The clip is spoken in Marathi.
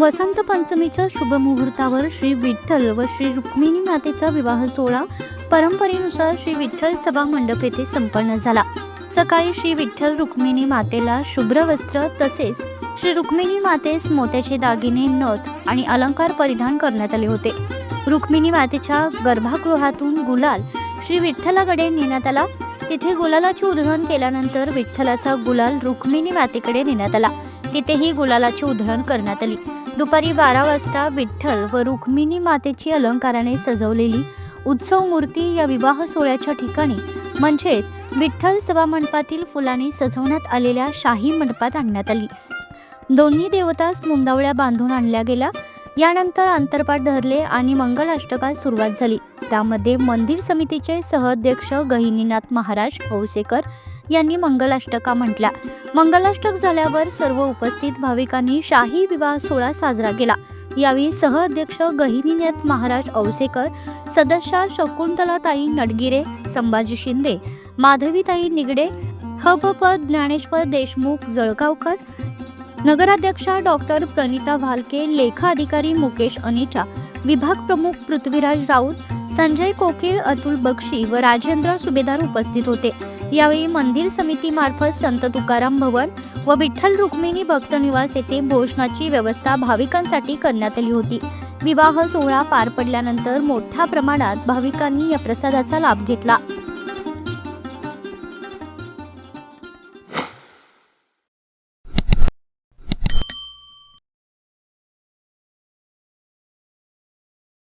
वसंत पंचमीच्या शुभ मुहूर्तावर श्री विठ्ठल व श्री रुक्मिणी मातेचा विवाह सोहळा परंपरेनुसार श्री विठ्ठल सभा मंडप येथे संपन्न झाला. सकाळी श्री विठ्ठल रुक्मिणी मातेला शुभ्र वस्त्र तसेच श्री रुक्मिणी मातेस मोत्याचे दागिने नथ आणि अलंकार परिधान करण्यात आले होते. रुक्मिणी मातेच्या गर्भागृहातून गुलाल श्री विठ्ठलाकडे नेण्यात आला. तिथे गुलालाची उधळण केल्यानंतर विठ्ठलाचा गुलाल रुक्मिणी मातेकडे नेण्यात आला. तिथेही गुलालाची उधळण करण्यात आली. दुपारी बारा वाजता विठ्ठल व रुक्मिणी मातेची अलंकाराने सजवलेली उत्सव मूर्ती या विवाह सोहळ्याच्या ठिकाणी म्हणजेच विठ्ठल सभा मंडपातील फुलांनी सजवण्यात आलेल्या शाही मंडपात आणण्यात आली. दोन्ही देवतास मुंदावळ्या बांधून आणल्या गेल्या. यानंतर अंतरपाठ धरले आणि मंगलाष्टकास सुरुवात झाली. त्यामध्ये मंदिर समितीचे सहअध्यक्ष गहिनीनाथ महाराज हौसेकर यांनी मंगलाष्टका म्हटल्या. मंगलाष्टक झाल्यावर सर्व उपस्थित भाविकांनी शाही विवाह सोहळा साजरा केला. यावेळी सहअध्यक्ष गहिनीनाथ महाराज औसेकर सदस्या शकुंतलाताई नडगिरे संभाजी शिंदे माधवीताई निगडे हपपद ज्ञानेश्वर देशमुख जळगावकर नगराध्यक्षा डॉक्टर प्रणिता भालके लेखा अधिकारी मुकेश अनिचा विभाग प्रमुख पृथ्वीराज राऊत संजय कोकीळ अतुल बक्षी व राजेंद्र सुभेदार उपस्थित होते. यावेळी मंदिर समितीमार्फत संत तुकाराम भवन व विठ्ठल रुक्मिणी भक्त निवास येथे भोजनाची व्यवस्था भाविकांसाठी करण्यात आली होती. विवाह सोहळा पार पडल्यानंतर मोठ्या प्रमाणात भाविकांनी या प्रसादाचा लाभ घेतला.